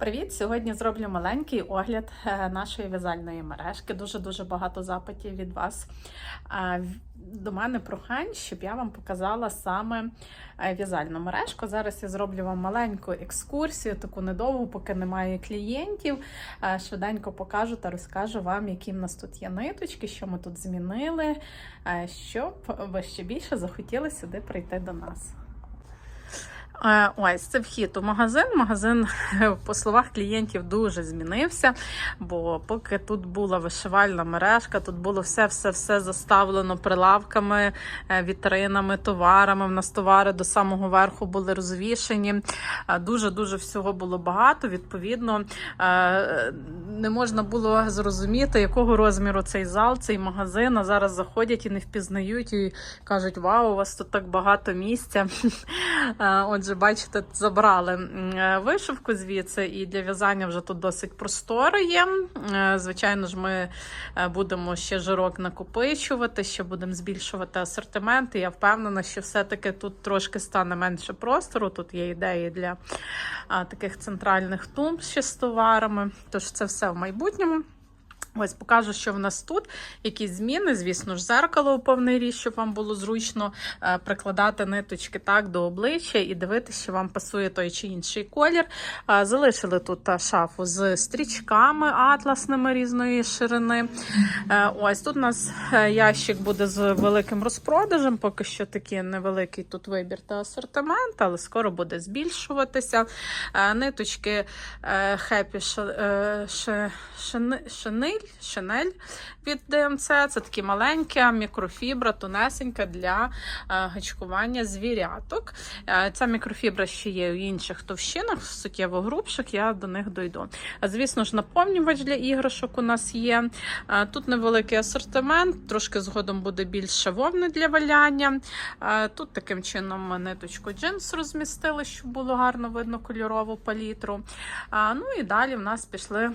Привіт! Сьогодні зроблю маленький огляд е, нашої в'язальної мережки. Дуже-дуже багато запитів від вас. До мене прохань, щоб я вам показала саме е, в'язальну мережку. Зараз я зроблю вам маленьку екскурсію, таку недовгу, поки немає клієнтів. Е, Швиденько покажу та розкажу вам, які в нас тут є ниточки, що ми тут змінили, щоб ви ще більше захотіли сюди прийти до нас. Е, Ось це вхід у магазин. Магазин, е, по словах клієнтів, дуже змінився. Бо поки тут була вишивальна мережка, тут було все-все-все заставлено прилавками, е, вітринами, товарами. В нас товари до самого верху були розвішені. Дуже-дуже всього було багато. Відповідно, не можна було зрозуміти, якого розміру цей зал, цей магазин. А зараз заходять і не впізнають і кажуть: Вау, у вас тут так багато місця. Е, Отже, бачите, забрали е, вишивку звідси, і для в'язання вже тут досить просторо є. Е, Звичайно ж, ми е, будемо ще жирок накопичувати, ще будемо збільшувати асортимент. І я впевнена, що все-таки тут трошки стане менше простору. Тут є ідеї для таких центральних тумб ще з товарами. Тож це все в майбутньому. Ось покажу, що в нас тут. Якісь зміни, звісно ж, зеркало у повний ріст, щоб вам було зручно е, прикладати ниточки так до обличчя і дивитися, що вам пасує той чи інший колір. Е, залишили тут шафу з стрічками атласними різної ширини. Е, ось тут у нас е, ящик буде з великим розпродажем. Поки що такий невеликий тут вибір та асортимент, але скоро буде збільшуватися. Е, ниточки е, Happy Chanel від DMC. Це такі маленькі мікрофібра, тонесенька для е, гачкування звіряток. Е, Ця мікрофібра ще є у інших товщинах, суттєво грубших, я до них дойду. Звісно ж, наповнювач для іграшок у нас є. Е, Тут невеликий асортимент, трошки згодом буде більше вовни для валяння. Тут таким чином ниточку джинс розмістили, щоб було гарно видно кольорову палітру. Ну і далі в нас пішли.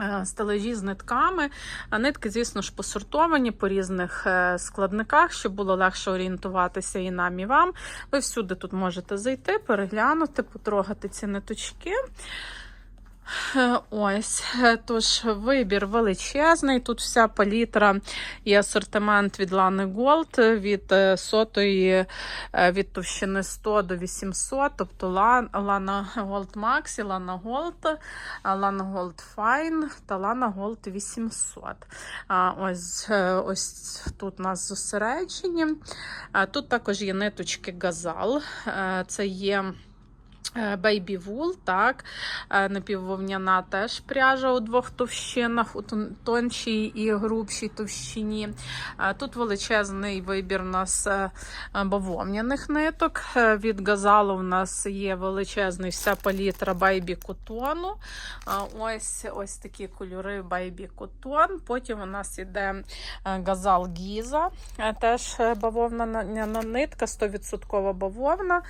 Е, Стележі з нитками. Нитки, звісно ж, посортовані по різних е, складниках, щоб було легше орієнтуватися і нам, і вам. Ви всюди тут можете зайти, переглянути, потрогати ці ниточки. Е, Ось, е, тож вибір величезний. Тут вся палітра і асортимент від Gold від е, сотої е, від товщини 100 до 800, тобто Lana Gold Max, і Gold, е, Lana Gold Fine та Lana Gold 800. Ось, ось тут у нас зосереджені. Тут також є ниточки Газал. Це є. Baby Wool, так, е, напіввовняна теж пряжа у двох товщинах, у тоншій і грубшій товщині. Е, Тут величезний вибір у нас е, бавовняних ниток. Від газалу у нас є величезний вся палітра Baby котону. Ось, ось такі кольори Baby котон. Потім у нас іде газал Гіза, теж бавовняна нитка, 100% бавовна.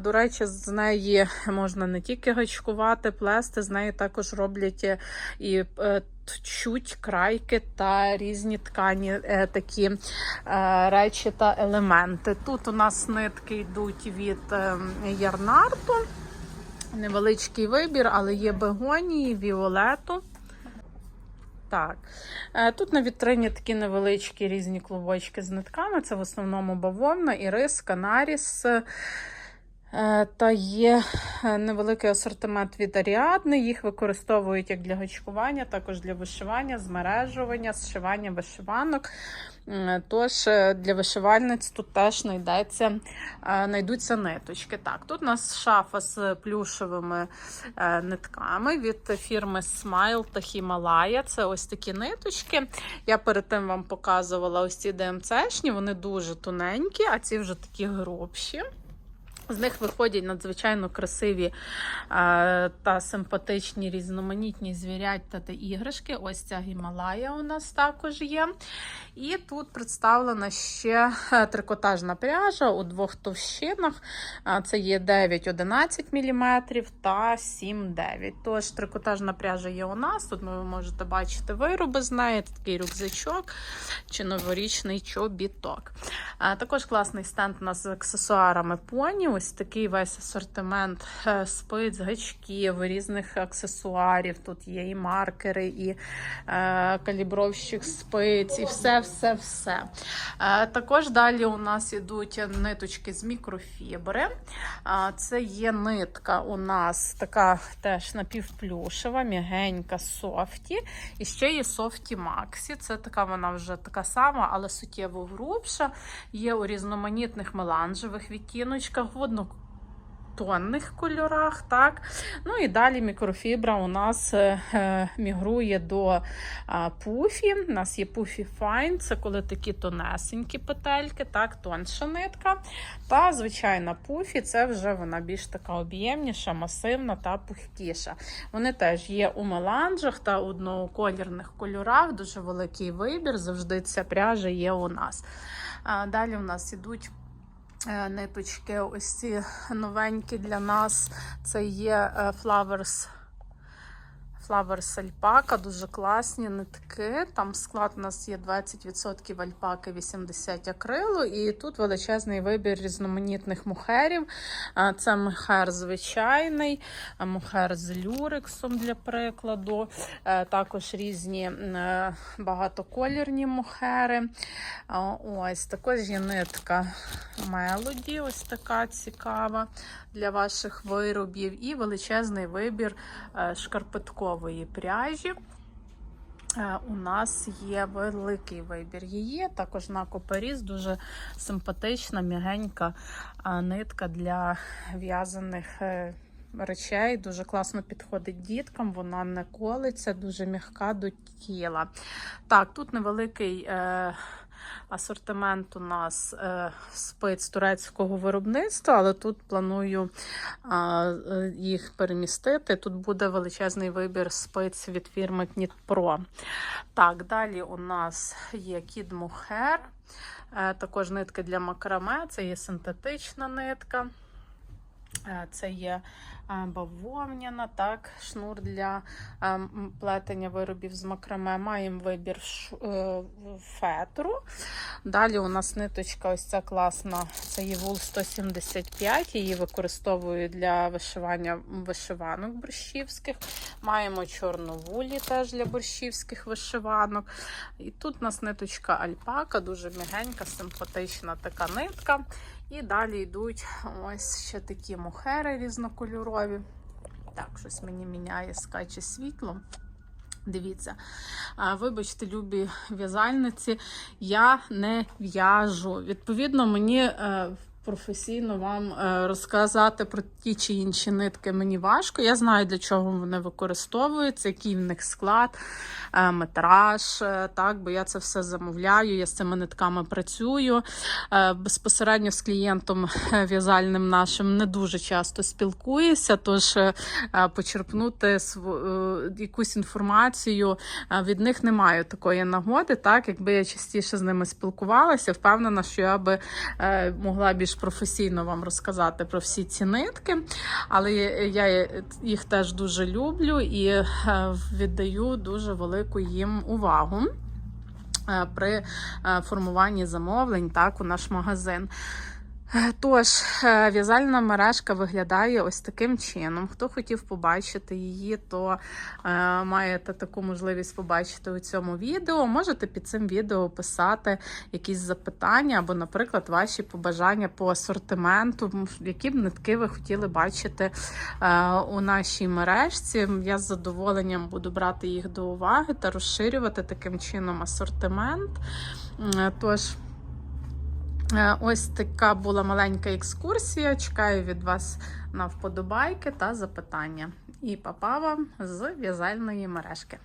До речі, з неї можна не тільки гачкувати, плести, з неї також роблять е, і е, тчуть крайки та різні ткані е, такі речі та елементи. Тут у нас нитки йдуть від ярнарту. Невеличкий вибір, але є бегонії, віолету. Так, тут на вітрині такі невеличкі різні клубочки з нитками. Це в основному бавовна, ірис, канаріс. Е, Та є е, невеликий асортимент від Аріадни. Їх використовують як для гачкування, також для вишивання, змережування, зшивання вишиванок. Тож е, для вишивальниць тут теж знайдеться, знайдуться ниточки. Так, тут у нас шафа з плюшевими нитками від фірми Smile та Himalaya. Це ось такі ниточки. Я перед тим вам показувала ось ці ДМЦшні, вони дуже тоненькі, а ці вже такі грубші. З них виходять надзвичайно красиві е, та симпатичні різноманітні звірятта та іграшки. Ось ця Гімалая у нас також є. І тут представлена ще е, трикотажна пряжа у двох товщинах. Це є 9-11 мм та 7-9. Тож трикотажна пряжа є у нас. Тут ви можете бачити вироби з неї, такий рюкзачок чи новорічний чобіток. Також класний стенд у нас з аксесуарами поні. Ось такий весь асортимент е, спиць, гачків, різних аксесуарів. Тут є і маркери, і е, калібровщик спиць, і все, все, все. Е, також далі у нас ідуть ниточки з мікрофібри. А, Це є нитка у нас така теж напівплюшева, м'ягенька, софті. І ще є софті Максі. Це така вона вже така сама, але суттєво грубша. Є у різноманітних меланжевих відтіночках, однотонних кольорах. так. Ну і далі мікрофібра у нас е, е, мігрує до пуфі. У нас є пуфі Fine, це коли такі тонесенькі петельки, так, тонша нитка. Та звичайна пуфі, це вже вона більш така об'ємніша, масивна та пухкіша. Вони теж є у меланжах та одноколірних кольорах, дуже великий вибір. Завжди ця пряжа є у нас. Далі у нас ідуть. Е, Ниточки, ось ці новенькі для нас. Це є е, Flowers Flowers альпака, дуже класні нитки. Там склад у нас є 20% альпаки, 80 акрилу. І тут величезний вибір різноманітних мухерів. Це мухер звичайний, мухер з люрексом для прикладу. Також різні е, багатоколірні мухери. Ось також є нитка Мелоді, ось така цікава для ваших виробів. І величезний вибір е, шкарпеткової пряжі. Е, У нас є великий вибір її. Також на коперіз дуже симпатична, м'ягенька е, нитка для в'язаних е, речей. Дуже класно підходить діткам, вона не колиться, дуже м'яка до тіла. Так, тут невеликий. Асортимент у нас е, спиць турецького виробництва, але тут планую е, їх перемістити. Тут буде величезний вибір спиць від фірми Knit Так, далі у нас є Mohair, е, також нитки для макраме, це є синтетична нитка. Е, Це є бавовняна, так, шнур для плетення виробів з макраме. Маємо вибір е, фетру. Далі у нас ниточка ось ця класна, це є вул 175, її використовую для вишивання вишиванок борщівських. Маємо чорну вулі теж для борщівських вишиванок. І тут у нас ниточка альпака, дуже м'ягенька, симпатична така нитка. І далі йдуть ось ще такі мухери різнокольорові. Так, щось мені міняє скаче світло. Дивіться, вибачте, любі в'язальниці, я не в'яжу. Відповідно, мені е, професійно вам е, розказати про ті чи інші нитки мені важко. Я знаю, для чого вони використовуються, який в них склад, е, метраж. е, Так, бо я це все замовляю, я з цими нитками працюю. Безпосередньо з клієнтом в'язальним нашим не дуже часто спілкуюся, тож почерпнути якусь інформацію від них не маю такої нагоди. Так, якби я частіше з ними спілкувалася, впевнена, що я би могла більш професійно вам розказати про всі ці нитки. Але я їх теж дуже люблю і е, віддаю дуже велику їм увагу. е, При е, формуванні замовлень так, у наш магазин. Е, Тож, е, в'язальна мережка виглядає ось таким чином. Хто хотів побачити її, то е, маєте таку можливість побачити у цьому відео. Можете під цим відео писати якісь запитання або, наприклад, ваші побажання по асортименту, які б нитки ви хотіли бачити е, у нашій мережці. Я з задоволенням буду брати їх до уваги та розширювати таким чином асортимент. М, Тож. Е, Ось така була маленька екскурсія. Чекаю від вас на вподобайки та запитання. І папа вам з в'язальної мережки.